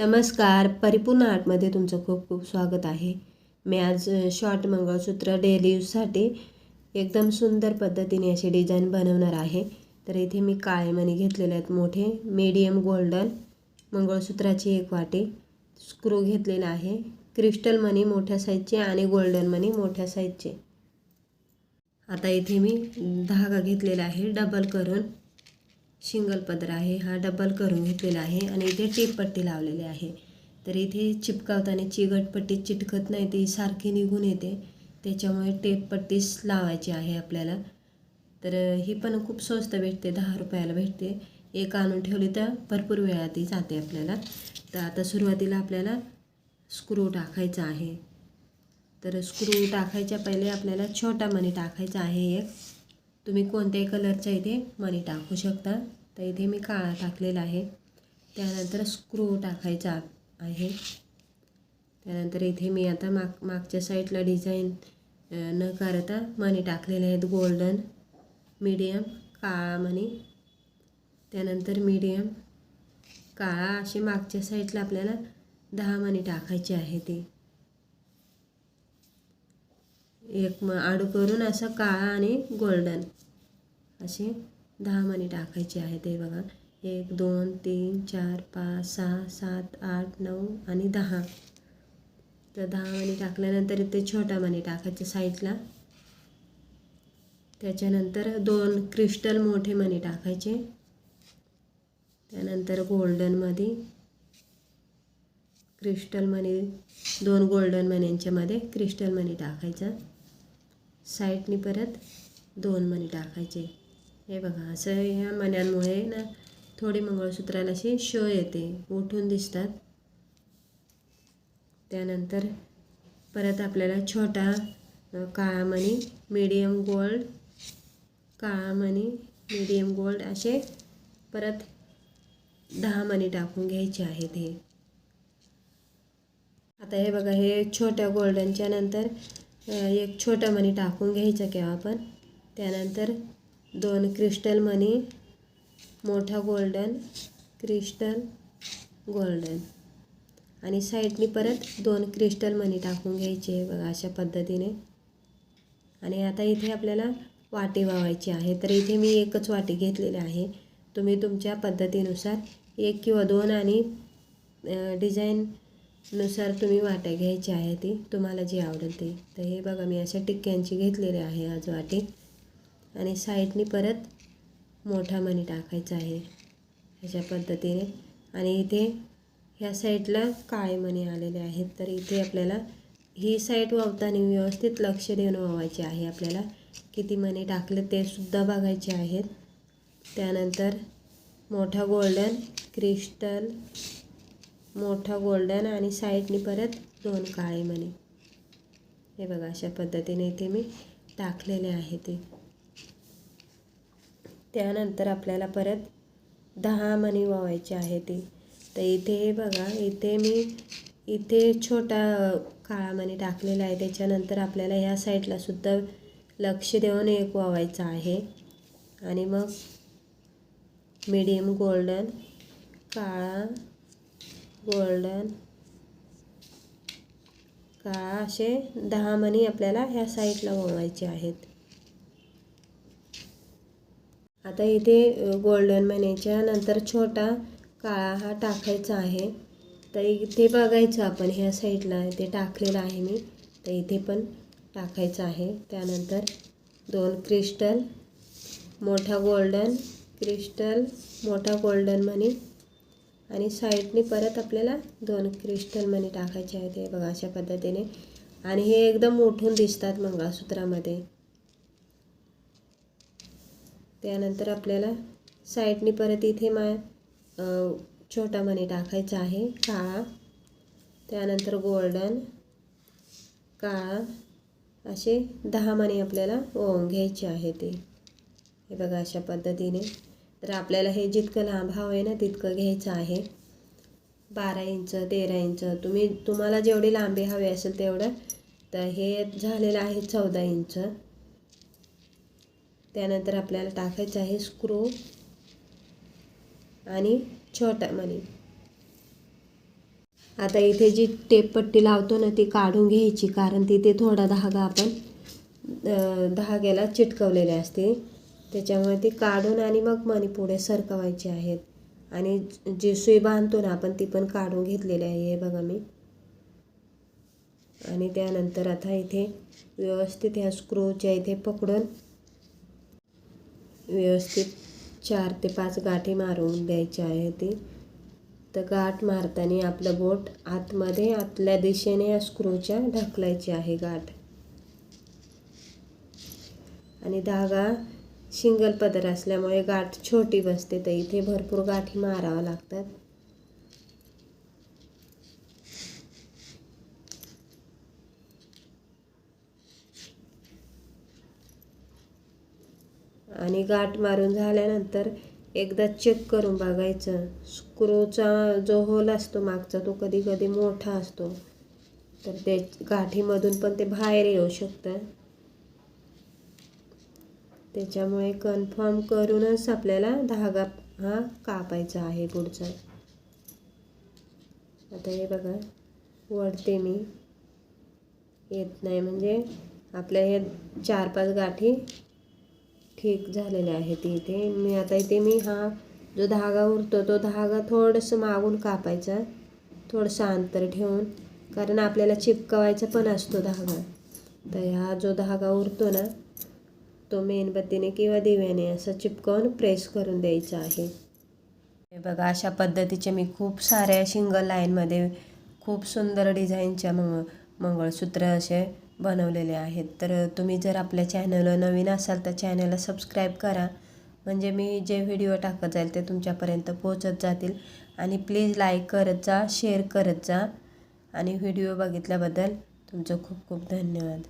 नमस्कार. परिपूर्ण आर्टमध्ये तुमचं खूप खूप स्वागत आहे. मी आज शॉर्ट मंगळसूत्र डेली यूजसाठी एकदम सुंदर पद्धतीने असे डिझाईन बनवणार आहे. तर इथे मी काळे मणी घेतलेले आहेत मोठे मीडियम गोल्डन मंगळसूत्राची एक वाटी स्क्रू घेतलेला आहे क्रिस्टल मणी मोठ्या साईजचे आणि गोल्डन मणी मोठ्या साईजचे आता इथे मी धागा घेतलेला आहे डबल करून. शिंगल पदर आहे हा डबल करून घेतलेला आहे आणि इथे टेपपट्टी लावलेली आहे. तर इथे चिपकावताना चिगटपट्टी चिटकत नाही ती सारखी निघून येते. त्याच्यामुळे टेपपट्टीच लावायची आहे आपल्याला. तर ही पण खूप स्वस्त भेटते दहा रुपयाला भेटते. एक आणून ठेवली तर भरपूर वेळा ती जाते आपल्याला. तर आता सुरुवातीला आपल्याला स्क्रू टाकायचा आहे. तर स्क्रू टाकायच्या पहिले आपल्याला छोटा मणी टाकायचा आहे एक. तुम्ही कोणत्याही कलरच्या इथे मणी टाकू शकता. तर इथे मी काळा टाकलेला आहे. त्यानंतर स्क्रू टाकायचा आहे. त्यानंतर इथे मी आता माग मागच्या साईडला डिझाईन न करता मणी टाकलेले आहेत. गोल्डन मीडियम काळा मणी त्यानंतर मीडियम काळा. असे मागच्या साईडला आपल्याला दहा मणी टाकायचे आहे ते. एक म आडू करून असं काळा आणि गोल्डन असे दहा मणी टाकायचे आहे ते बघा. एक दोन तीन चार पाच सहा सात आठ नऊ आणि दहा. तर दहा मणी टाकल्यानंतर इथे छोटा मणी टाकायचे साईडला त्याच्यानंतर दोन क्रिस्टल मोठे मणी टाकायचे. त्यानंतर गोल्डनमध्ये क्रिस्टल मनी दोन गोल्डन मण्यांच्यामध्ये क्रिस्टल मनी टाकायचा. साईडनी परत दोन मणी टाकायचे. हे बघा असं ह्या मण्यांमुळे ना थोडी मंगळसूत्राला अशी शो येते उठून दिसतात. त्यानंतर परत आपल्याला छोटा काळा मणी मीडियम गोल्ड काळा मणी मिडियम गोल्ड असे परत दहा मणी टाकून घ्यायचे आहेत हे. आता हे बघा हे छोट्या गोल्डनच्या नंतर एक छोटा मणी टाकून घ्यायचा केव्हा आपण. त्यानंतर दोन क्रिस्टल मणी मोठा गोल्डन क्रिस्टल गोल्डन. आणि साईडनी परत दोन क्रिस्टल मनी टाकून घ्यायचे आहे बघा अशा पद्धतीने. आणि आता इथे आपल्याला वाटी वावायची आहे. तर इथे मी एकच वाटी घेतलेली आहे. तुम्ही तुमच्या पद्धतीनुसार एक किंवा दोन आणि डिझाईन नुसार तुम्ही वाट्या घ्यायची आहे ती तुम्हाला जी आवडेल ती. तर हे बघा मी अशा टिक्क्यांची घेतलेली आहे आज वाटी. आणि साईडनी परत मोठा मणी टाकायचा आहे अशा पद्धतीने. आणि इथे ह्या साईडला काळे मणी आलेले आहेत. तर इथे आपल्याला ही साईड वावताना व्यवस्थित लक्ष देऊन वावायची आहे आपल्याला. किती मणी टाकले ते सुद्धा बघायचे आहेत. त्यानंतर मोठा गोल्डन क्रिस्टल मोठा गोल्डन आणि साईडनी परत दोन काळे मणी हे बघा अशा पद्धतीने इथे मी टाकलेले आहे ते. त्यानंतर आपल्याला परत दहा मणी वावायचे आहे ते. तर इथे हे बघा इथे मी इथे छोटा काळा मणी टाकलेला आहे. त्याच्यानंतर आपल्याला ह्या साईडला सुद्धा लक्ष देऊन एक वावायचा आहे. आणि मग मीडियम गोल्डन काळा गोल्डन काळा असे दहा मणी आपल्याला ह्या साईडला ओवायचे आहेत. आता इथे गोल्डन मण्याच्या नंतर छोटा काळा हा टाकायचा आहे. तर इथे बघायचं आपण ह्या साईडला इथे टाकलेलं आहे मी. तर इथे पण टाकायचं आहे. त्यानंतर दोन क्रिस्टल मोठा गोल्डन क्रिस्टल मोठा गोल्डन मनी आणि साईडने परत आपल्याला दोन क्रिस्टल मनी टाकायचे आहेत हे बघा अशा पद्धतीने. आणि हे एकदम उठून दिसतात मंगळसूत्रामध्ये. त्यानंतर आपल्याला साईडने परत इथे मा छोटा मणी टाकायचा आहे काळा. त्यानंतर गोल्डन काळा. असे दहा मणी आपल्याला ओवून घ्यायचे आहे ते. हे बघा अशा पद्धतीने. तर आपल्याला हे जितकं लांब हवं आहे ना तितकं घ्यायचं आहे. बारा इंच तेरा इंच तुम्ही तुम्हाला जेवढी लांबी हवी असेल तेवढं. तर हे झालेलं आहे चौदा इंच. त्यानंतर आपल्याला टाकायचं आहे स्क्रू आणि छोटा मणी आता इथे जी टेप पट्टी लावतो ना ती काढून घ्यायची कारण तिथे थोडा धागा आपण धाग्याला चिटकवलेले असते त्याच्यामुळे ती काढून आणि मग मणी पुढे सरकवायची आहेत. आणि जी सुई बांधतो ना आपण ती पण काढून घेतलेली आहे हे बघा मी. आणि त्यानंतर आता इथे व्यवस्थित ह्या स्क्रूच्या इथे पकडून व्यवस्थित चार ते पाच गाठी मारून द्यायची आहे ती. तर गाठ मारताना आपलं बोट आतमध्ये आतल्या दिशेने या स्क्रूच्या ढकलायची आहे गाठ. आणि धागा सिंगल पदर असल्यामुळे गाठ छोटी बसते तर इथे भरपूर गाठी माराव्या लागतात. आणि गाठ मारून झाल्यानंतर एकदा चेक करून बघायचं. स्क्रूचा जो होल असतो मागचा तो कधी कधी मोठा असतो. तर ते गाठीमधून पण ते बाहेर येऊ शकतं. त्याच्यामुळे कन्फर्म करूनच आपल्याला धागा हा कापायचा आहे पुढचा. आता हे बघा वळते मी. येत नाही म्हणजे आपल्या हे चार पाच गाठी ठीक झालेल्या आहेत इथे. मी आता इथे मी हा जो धागा उरतो तो धागा थोडंसं मागून कापायचा. थोडंसं अंतर ठेवून. कारण आपल्याला चिपकवायचा पण असतो धागा. तर हा जो धागा उरतो ना तो मेणबत्तीने किंवा दिव्याने असं चिपकवून प्रेस करून द्यायचा आहे. हे बघा अशा पद्धतीचे मी खूप साऱ्या सिंगल लाईनमध्ये खूप सुंदर डिझाईनच्या मंग मंगळसूत्र असे बनवलेले आहेत. तर तुम्ही जर आपल्या चॅनलला नवीन असाल तर चॅनलला सबस्क्राईब करा. म्हणजे मी जे व्हिडिओ टाकत जाईल ते तुमच्यापर्यंत पोहोचत जातील. आणि प्लीज लाईक करत जा शेअर करत जा. आणि व्हिडिओ बघितल्याबद्दल तुमचं खूप खूप धन्यवाद.